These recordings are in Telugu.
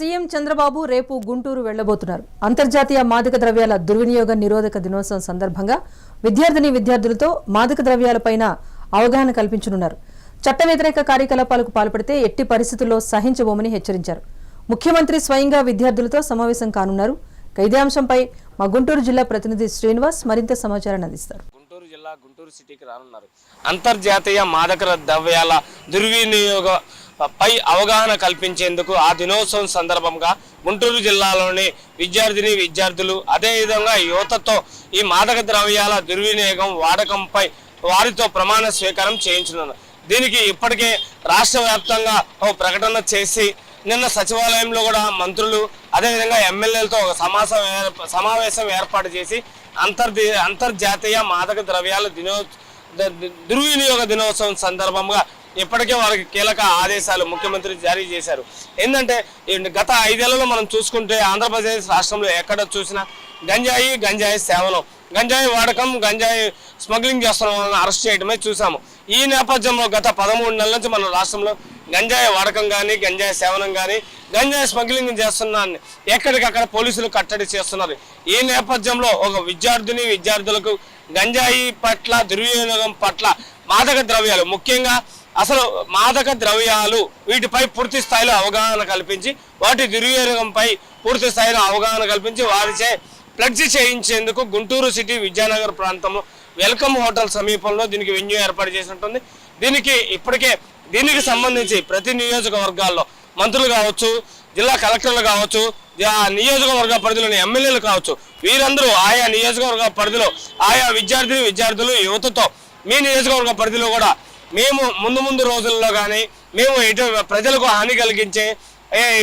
సీఎం చంద్రబాబు రేపు గుంటూరు వెళ్ళబోతున్నారు అంతర్జాతీయ మాదక ద్రవ్యాల దుర్వినియోగ నిరోధక దినోత్సవం సందర్భంగా విద్యార్థిని విద్యార్థులతో మాదక ద్రవ్యాలపైన అవగాహన కల్పించనున్నారు. చట్ట వ్యతిరేక కార్యకలాపాలకు పాల్పడితే ఎట్టి పరిస్థితుల్లో సహించబోమని హెచ్చరించారు. ముఖ్యమంత్రి స్వయంగా విద్యార్థులతో సమావేశం కానున్నారు. ఖైదాంశంపై ఇదే అంశంపై మా గుంటూరు జిల్లా ప్రతినిధి శ్రీనివాస్ మరింత సమాచారాన్ని అందిస్తారు. గుంటూరు జిల్లా గుంటూరు సిటీకి రానున్నారు. అంతర్జాతీయ మాదక ద్రవ్యాల దుర్వినియోగ పై అవగాహన కల్పించేందుకు ఆ దినోత్సవం సందర్భంగా గుంటూరు జిల్లాలోని విద్యార్థిని విద్యార్థులు అదేవిధంగా యువతతో ఈ మాదక ద్రవ్యాల దుర్వినియోగం వాడకంపై వారితో ప్రమాణ స్వీకారం చేయించనున్నారు. దీనికి ఇప్పటికే రాష్ట్ర వ్యాప్తంగా ఓ ప్రకటన చేసి నిన్న సచివాలయంలో కూడా మంత్రులు అదేవిధంగా ఎమ్మెల్యేలతో ఒక సమాసం సమావేశం ఏర్పాటు చేసి అంతర్జీ అంతర్జాతీయ మాదక ద్రవ్యాల దినోత్సవం దుర్వినియోగ దినోత్సవం సందర్భంగా ఇప్పటికే వారికి కీలక ఆదేశాలు ముఖ్యమంత్రి జారీ చేశారు. ఏంటంటే గత ఐదేళ్ళలో మనం చూసుకుంటే ఆంధ్రప్రదేశ్ రాష్ట్రంలో ఎక్కడ చూసినా గంజాయి గంజాయి సేవనం గంజాయి వాడకం గంజాయి స్మగ్లింగ్ చేస్తున్న వాళ్ళని అరెస్ట్ చేయడమే చూసాము. ఈ నేపథ్యంలో గత పదమూడు నెలల నుంచి మన రాష్ట్రంలో గంజాయి వాడకం కానీ గంజాయి సేవనం కానీ గంజాయి స్మగ్లింగ్ చేస్తున్నాన్ని. ఎక్కడికక్కడ పోలీసులు కట్టడి చేస్తున్నారు. ఈ నేపథ్యంలో ఒక విద్యార్థిని విద్యార్థులకు గంజాయి పట్ల దుర్వినియోగం పట్ల మాదక ద్రవ్యాలు ముఖ్యంగా అసలు మాదక ద్రవ్యాలు వీటిపై పూర్తి స్థాయిలో అవగాహన కల్పించి వాటి దుర్వినియోగంపై పూర్తి స్థాయిలో అవగాహన కల్పించి వారిచే ఫ్లెక్సీ చేయించేందుకు గుంటూరు సిటీ విద్యానగర్ ప్రాంతంలో వెల్కమ్ హోటల్ సమీపంలో దీనికి వెన్యూ ఏర్పాటు చేసినట్టుంది. దీనికి ఇప్పటికే దీనికి సంబంధించి ప్రతి నియోజకవర్గాల్లో మంత్రులు కావచ్చు జిల్లా కలెక్టర్లు కావచ్చు ఆ నియోజకవర్గ పరిధిలోని ఎమ్మెల్యేలు కావచ్చు వీరందరూ ఆయా నియోజకవర్గ పరిధిలో ఆయా విద్యార్థిని విద్యార్థులు యువతతో మీ నియోజకవర్గ పరిధిలో కూడా మేము ముందు ముందు రోజుల్లో కానీ మేము ఇటు ప్రజలకు హాని కలిగించే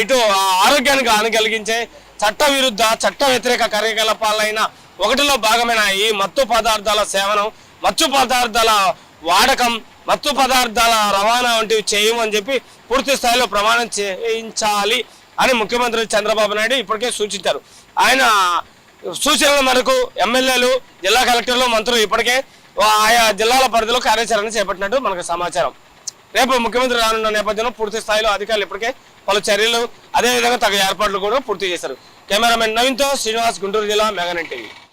ఇటు ఆరోగ్యానికి హాని కలిగించే చట్ట విరుద్ధ చట్ట వ్యతిరేక కార్యకలాపాలైన ఒకటిలో భాగమైన ఈ మత్తు పదార్థాల సేవనం మత్తు పదార్థాల వాడకం మత్తు పదార్థాల రవాణా వంటివి చేయమని చెప్పి పూర్తి స్థాయిలో ప్రమాణం చేయించాలి అని ముఖ్యమంత్రి చంద్రబాబు నాయుడు ఇప్పటికే సూచించారు. ఆయన సూచనల మేరకు ఎమ్మెల్యేలు జిల్లా కలెక్టర్లు మంత్రులు ఇప్పటికే ఆయా జిల్లాల పరిధిలో కార్యాచరణ చేపట్టినట్టు మనకు సమాచారం. రేపు ముఖ్యమంత్రి రానున్న నేపథ్యంలో పూర్తి స్థాయిలో అధికారులు ఇప్పటికే పలు చర్యలు అదేవిధంగా తగు ఏర్పాట్లు కూడా పూర్తి చేశారు. కెమెరామెన్ నవీన్తో శ్రీనివాస్ గుంటూరు జిల్లా మెగానెన్ టీవీ.